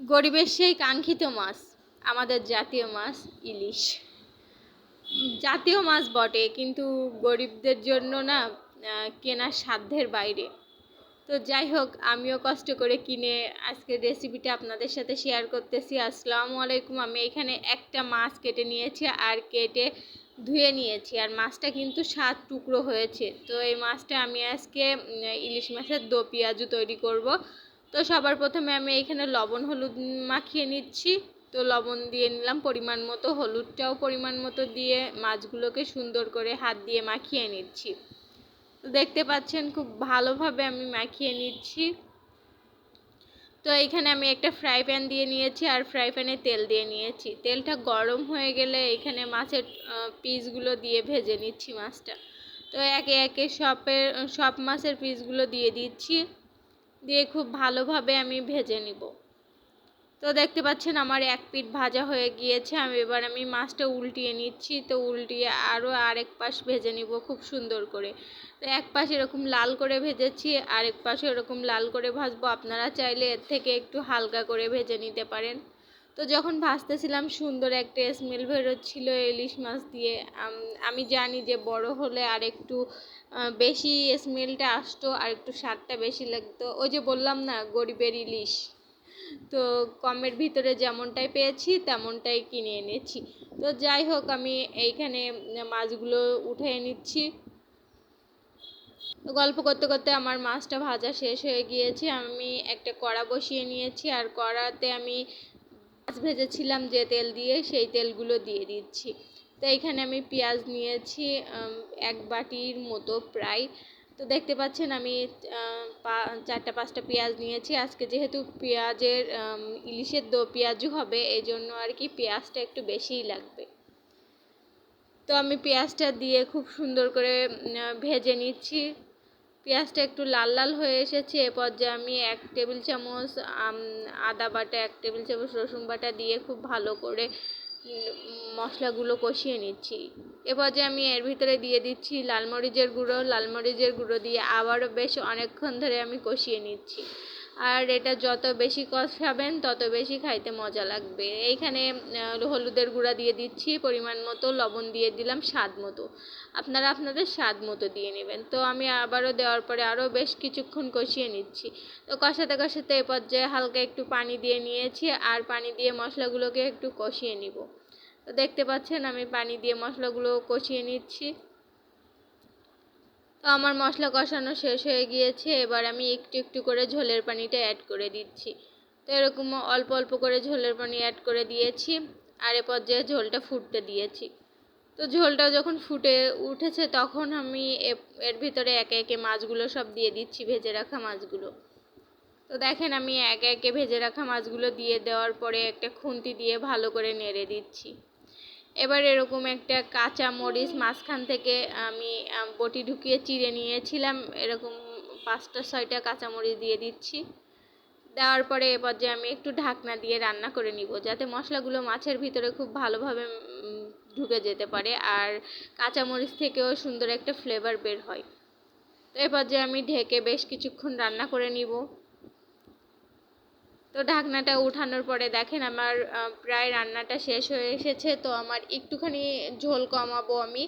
গরিবের সেই কাঙ্ক্ষিত মাছ, আমাদের জাতীয় মাছ ইলিশ। জাতীয় মাছ বটে, কিন্তু গরিবদের জন্য না কেনার সাধ্যের বাইরে। তো যাই হোক, আমিও কষ্ট করে কিনে আজকের রেসিপিটা আপনাদের সাথে শেয়ার করতেছি। আসসালামু আলাইকুম, আমি এখানে একটা মাছ কেটে নিয়েছি আর কেটে ধুয়ে নিয়েছি। আর মাছটা কিন্তু সাত টুকরো হয়েছে। তো এই মাছটা আমি আজকে ইলিশ মাছের দো পেঁয়াজু তৈরি করব। তো সবার প্রথমে আমি এখানে লবণ, হলুদ মাখিয়ে নিচ্ছি। তো লবণ দিয়ে নিলাম পরিমাণ মতো, হলুদটাও পরিমাণ মতো দিয়ে মাছগুলোকে সুন্দর করে হাত দিয়ে মাখিয়ে নিচ্ছি। তো দেখতে পাচ্ছেন খুব ভালোভাবে আমি মাখিয়ে নিচ্ছি। তো এখানে আমি একটা ফ্রাই প্যান দিয়ে নিয়েছি আর ফ্রাই প্যানে তেল দিয়ে নিয়েছি। তেলটা গরম হয়ে গেলে এখানে মাছের পিসগুলো দিয়ে ভেজে নিচ্ছি মাছটা। তো একে একে সবের সব মাছের পিসগুলো দিয়ে দিচ্ছি। দিয়ে খুব ভালোভাবে আমি ভেজে নিব। তো দেখতে পাচ্ছেন আমার এক পিঠ ভাজা হয়ে গিয়েছে। আমি এবার আমি মাছটা উল্টিয়ে নিচ্ছি। তো উল্টিয়ে আরও আরেক পাশ ভেজে নিব খুব সুন্দর করে। তো এক পাশ এরকম লাল করে ভেজেছি, আরেক পাশে এরকম লাল করে ভাজবো। আপনারা চাইলে এর থেকে একটু হালকা করে ভেজে নিতে পারেন। তো যখন ভাসতেছিলাম, সুন্দর একটা স্মেল বেরোচ্ছিল ইলিশ মাছ দিয়ে। আমি জানি যে বড় হলে আর একটু বেশি স্মেলটা আসতো আর একটু স্বাদটা বেশি লাগতো। ওই যে বললাম না, গরিবের ইলিশ। তো কমের ভিতরে যেমনটাই পেয়েছি, তেমনটাই কিনে এনেছি। তো যাই হোক, আমি এইখানে মাছগুলো উঠে নিচ্ছি। গল্প করতে করতে আমার মাছটা ভাজা শেষ হয়ে গিয়েছে। আমি একটা কড়া বসিয়ে নিয়েছি। আর কড়াতে আমি ভেজেছিলাম যে তেল দিয়ে, সেই তেলগুলো দিয়ে দিচ্ছি। তো এখানে আমি পেঁয়াজ নিয়েছি এক বাটির মতো প্রায়। তো দেখতে পাচ্ছেন আমি চারটা, পাঁচটা পেঁয়াজ নিয়েছি। আজকে যেহেতু পেঁয়াজের ইলিশের দো পেঁয়াজও হবে এই জন্য আর কি পেঁয়াজটা একটু বেশিই লাগবে। তো আমি পেঁয়াজটা দিয়ে খুব সুন্দর করে ভেজে নিচ্ছি। পেঁয়াজটা একটু লাল লাল হয়ে এসেছে। এ পর্যায়ে আমি এক টেবিল চামচ আদা বাটা, এক টেবিল চামচ রসুন বাটা দিয়ে খুব ভালো করে মশলাগুলো কষিয়ে নিচ্ছি। এ পর্যায়ে আমি এর ভিতরে দিয়ে দিচ্ছি লাল মরিচের গুঁড়ো। লাল মরিচের গুঁড়ো দিয়ে আবারও বেশ অনেকক্ষণ ধরে আমি কষিয়ে নিচ্ছি। আর এটা যত বেশি কষাবেন, তত বেশি খাইতে মজা লাগবে। এইখানে হলুদের গুঁড়া দিয়ে দিচ্ছি, পরিমাণ মতো লবণ দিয়ে দিলাম, স্বাদ মতো। আপনারা আপনাদের স্বাদ মতো দিয়ে নেবেন। তো আমি আবারও দেওয়ার পরে আরও বেশ কিছুক্ষণ কষিয়ে নিচ্ছি। তো কষাতে কষাতে এ পর্যায়ে হালকা একটু পানি দিয়ে নিয়েছি, আর পানি দিয়ে মশলাগুলোকে একটু কষিয়ে নিব। তো দেখতে পাচ্ছেন, আমি পানি দিয়ে মশলাগুলো কষিয়ে নিচ্ছি। তো আমার মশলা কষানো শেষ হয়ে গিয়েছে, এবার আমি একটু একটু করে ঝোলের পানিটা অ্যাড করে দিচ্ছি। তো এরকম অল্প অল্প করে ঝোলের পানি অ্যাড করে দিয়েছি, আর এ পর্যায়ে ঝোলটা ফুটতে দিয়েছি। তো ঝোলটা যখন ফুটে উঠেছে, তখন আমি এর ভিতরে একে একে মাছগুলো সব দিয়ে দিচ্ছি, ভেজে রাখা মাছগুলো। তো দেখেন, আমি একে একে ভেজে রাখা মাছগুলো দিয়ে দেওয়ার পরে একটা খুন্তি দিয়ে ভালো করে নেড়ে দিচ্ছি। এবার এরকম একটা কাঁচা মরিচ মাঝখান থেকে আমি বটি ঢুকিয়ে চিড়ে নিয়েছিলাম। এরকম পাঁচটা, ছয়টা কাঁচামরিচ দিয়ে দিচ্ছি। দেওয়ার পরে এবার যে আমি একটু ঢাকনা দিয়ে রান্না করে নিব, যাতে মশলাগুলো মাছের ভিতরে খুব ভালোভাবে ঢুকে যেতে পারে আর কাঁচামরিচ থেকেও সুন্দর একটা ফ্লেভার বের হয়। তো এবার যে আমি ঢেকে বেশ কিছুক্ষণ রান্না করে নিব। তো ঢাকনাটা উঠানোর পরে দেখেন আমার প্রায় রান্নাটা শেষ হয়ে এসেছে, তো আমার একটুখানি ঝোল কমাবো আমি।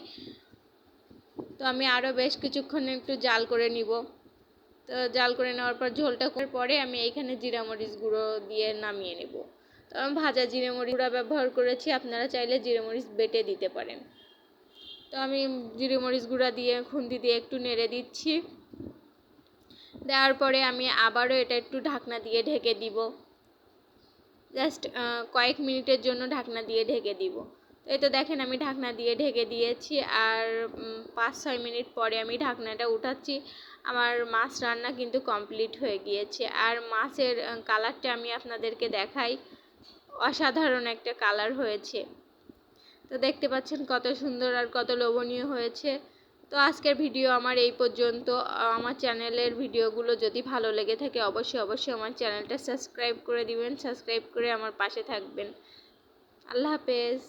তো আমি আরও বেশ কিছুক্ষণ একটু জাল করে নিব। তো জাল করে নেওয়ার পর ঝোলটা করার পরে আমি এইখানে জিরা মরিচ গুঁড়ো দিয়ে নামিয়ে নেব। তো আমি ভাজা জিরে মরিচ গুঁড়া ব্যবহার করেছি, আপনারা চাইলে জিরে মরিচ বেটে দিতে পারেন। তো আমি জিরে মরিচ গুঁড়া দিয়ে খুন্তি দিয়ে একটু নেড়ে দিচ্ছি। দেওয়ার পরে আমি আবারও এটা একটু ঢাকনা দিয়ে ঢেকে দিব। জাস্ট কয়েক মিনিটের জন্য ঢাকনা দিয়ে ঢেকে দিব। তো এই তো দেখেন আমি ঢাকনা দিয়ে ঢেকে দিয়েছি আর পাঁচ ছয় মিনিট পরে আমি ঢাকনাটা উঠাচ্ছি। আমার মাছ রান্না কিন্তু কমপ্লিট হয়ে গিয়েছে। আর মাছের কালারটা আমি আপনাদেরকে দেখাই। অসাধারণ একটা কালার হয়েছে। তো দেখতে পাচ্ছেন কত সুন্দর আর কত লোভনীয় হয়েছে। তো আজকের ভিডিও আমার এই পর্যন্ত। আমার চ্যানেলের ভিডিওগুলো যদি ভালো লেগে থাকে, অবশ্যই অবশ্যই আমার চ্যানেলটা সাবস্ক্রাইব করে দিবেন, সাবস্ক্রাইব করে আমার পাশে থাকবেন। আল্লাহ হাফেজ।